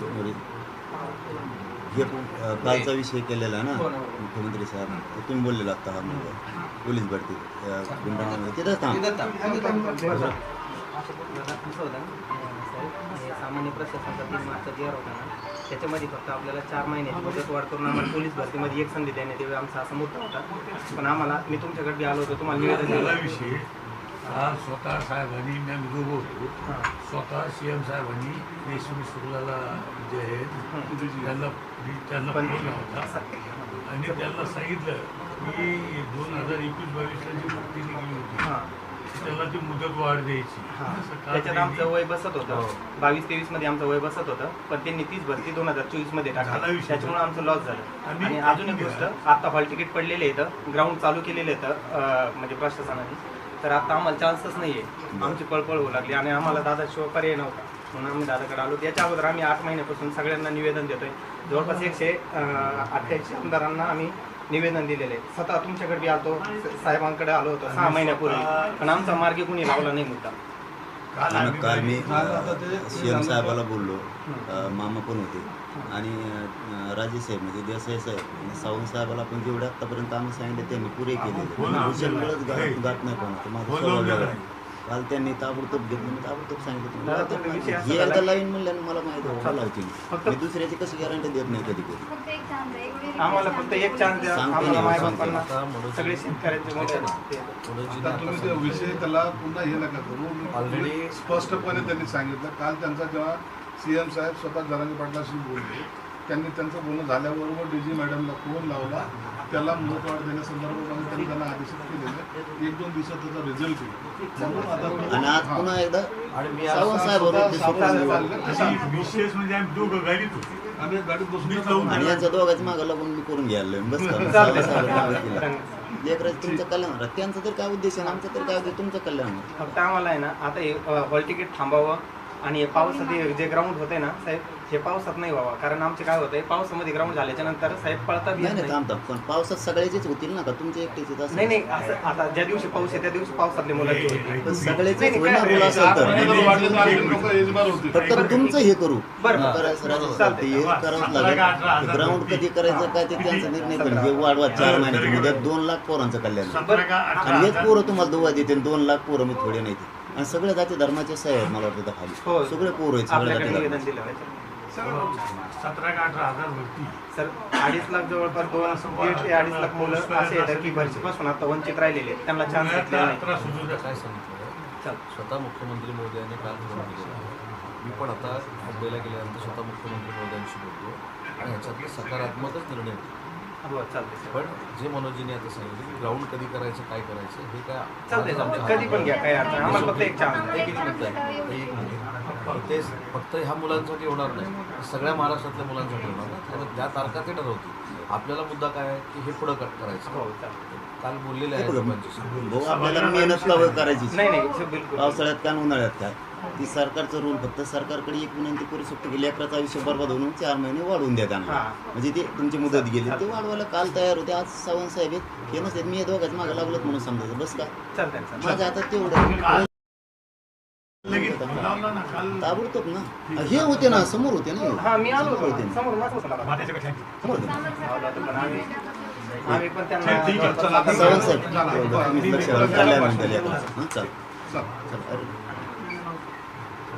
म्हणजे हे कालचा विषय केलेला ना मुख्यमंत्री साहेब. तुम्ही बोललेला आता हा मुलगा पोलीस भरती तिथं थांब. हे सामान्य प्रशासनाचा तीन मार्चचा जी होता ना त्याच्यामध्ये फक्त आपल्याला चार महिन्याची मुदत वाढ करून आम्हाला पोलीस भरतीमध्ये एक संधी देण्यात यावी आमचा असा मुद्दा होता. पण आम्हाला मी तुमच्याकडे आलो होतो तुम्हाला निवेदन हा स्वतः साहेबांनी मी आम्ही दोघं होतो. हां. स्वतः सी एम साहेबांनी देशमुख शुक्लाला जे आहेत त्यांना त्यांना फोन होता. आणि त्यांना सांगितलं की दोन हजार एकवीस बावीसला जी भरती निघली होती हां. त्याला ती मुदत वाढ द्यायची. हां. त्याच्यात आमचं वय बसत हो. होतं बावीस तेवीसमध्ये आमचं वय बसत होतं पण त्यांनी तीच भरती दोन हजार चोवीसमध्ये टाकली. त्याच्यामुळे आमचं लॉस झालं. आणि अजून एक गोष्ट आता हॉल तिकीट पडलेले आहेत ग्राउंड चालू केलेले आहेत अं, म्हणजे प्रशासनाने. तर आता आम्हाला चान्सच नाही आहे आमची पळपळ होऊ लागली आणि आम्हाला दादाशिवाय पर्याय नव्हता. म्हणून आम्ही दादाकडे आलो. त्याच्या अगोदर आम्ही आठ महिन्यापासून सगळ्यांना निवेदन देतोय. जवळपास एकशे अठ्ठ्याऐंशी आमदारांना आम्ही निवेदन दिलेले स्वतः तुमच्याकडे स- साहेबांकडे आलो होतो. सहा महिन्यापूर्वी. पण आमचा मार्गी कुणी लावला नाही मुद्दा आणि काल मी. सी एम साहेबाला बोललो. मामा पण होते. आणि राजे साहेब म्हणजे देसाई साहेब आणि सावंत साहेबाला पण जेवढे आतापर्यंत आम्ही सांगितले त्यांनी पुरे हे. गाठ गाठ नाही कोणाचं. माझा काल त्यांनी ताबडतोब घेतलं मी ताबडतोब सांगितलं हे एकदा लाईन म्हणल्यानं मला माहिती लावतील. फक्त- मी दुसऱ्याची कशी गॅरंटी देत नाही कधी कधी. आम्हाला फक्त एक चान्स द्या. आम्हाला माय. बापांना सगळे शेतकऱ्यांचे मोठे ते- आता तुम्ही ते विषय त्याला पुन्हा हे नका करू. Already- स्पष्टपणे त्यांनी सांगितलं. काल त्यांचा जेव्हा सी एम साहेब स्वतः जरांगी पाटलाशी बोलले त्यांनी त्यांचं बोलणं झाल्याबरोबर डी जी मॅडमला फोन लावला. त्याला मुदतवाढ देण्यासंदर्भामध्ये त्यांनी त्यांना आदेशित केलेले एक दोन दिवसात त्याचा रिझल्ट येईल म्हणून आता आणि आज हां. पुन्हा एकदा मी सावंत साहेब होते सावंत. आणि विशेष म्हणजे आम्ही दोघं गाडीत होतो आम्ही गाडीत बसून आणि यांच्या दोघांच्या मागं लागून मी करून घ्यायला बस का? चालतंय, सावंत चालतंय. साहेबांना केलं. लेकराचं तुमचं कल्याण होणार. त्यांचं तर काय उद्देश आहे आमचं तर काय उद्देश तुमचं कल्याण होणार. फक्त आम्हाला आहे ना आता हे हॉल तिकीट थांबावं आणि हे पावसात हे जे ग्राउंड होते ना साहेब हे पावसात नाही व्हावं. कारण आमचे काय होतंय पावसामध्ये ग्राउंड झाल्याच्यानंतर साहेब पळता बी नाही येत नाही नाही. थांब थांब. पण पावसात सगळ्याचेच होतील ना का? तुमचे एकटेच नाही नाही असं आता ज्या दिवशी पाऊस आहे त्या दिवशी पावसातले मुलांची होती पण सगळ्याचेच नाही, होईल ना काय- मुलं असेल आठ तर. फक्त तुमचं हे करू. बरं. करायचं राहायचं चालतंय. ते हे करावंच लागेल. ग्राउंड कधी करायचं काय ते त्यांचा निर्णय पण हे वाढवा चार महिन्याची मुदत दोन लाख पोरांचं कल्याण होईल. आणि हेच पोरं तुम्हाला दोघा देते दोन लाख पोरं मी थोडे नाही ते. आणि सगळे जाती धर्माचे सह्य आहेत मला वाटतं हो. खाली. सगळे पोरं आहेत सगळ्या आपल्याकडे जाती निवेदन धर्माचे दिलं होतं. सतरा का अठरा हजार भरती सर अडीच लाख जवळपास दोन दीड ते अडीच लाख मुलं असे आहेत की भरतीपासून आता वंचित राहिलेले आहेत. त्यांना चान्स काय सांगितलं चल. स्वतः मुख्यमंत्री महोदयांनी काल फोन केला मी पण आता मुंबईला गेल्यानंतर स्वतः मुख्यमंत्री महोदयांशी बोलतो आणि ह्याच्यातले सकारात्मकच निर्णय होते. चालते पण जे मनोजीने आता सांगितलं की ग्राउंड कधी करायचं काय करायचं हे काय चालतंय कधी पण घ्या काय अडचण नाही. आम्हाला फक्त एक चान्स एक मिनिट आहे. एक ते फक्त ह्या मुलांसाठी होणार नाही. सगळ्या महाराष्ट्रातल्या मुलांसाठी होणार ना त्यामुळे ज्या तारखा ते ठरवतील. आपल्याला मुद्दा काय आहे की हे पुढं क- करायचं. हो काल बोललेले हे. भाऊ आपल्याला मेहनत करायची नाही नाही बिलकुल. पावसाळ्यात काय उन्हाळ्यात काय ती सरकारचं रूल फक्त सरकारकडे एक विनंती करू शकतो की लेकराचं आयुष्य बरबाद होऊन चार महिने वाढवून द्या त्यांना. म्हणजे ते तुमची मुदत गेली ते वाढवायला काल तयार होते. आज सावंत साहेब आहेत. हे नसते मी हे दोघांच मागं लागलोत म्हणून समजायचं. बस का? माझ्या हातात तेवढं. ताबडतोब ना. हे होते ना. समोर होते ना मी आलो समोर होते आता सावंत साहेब.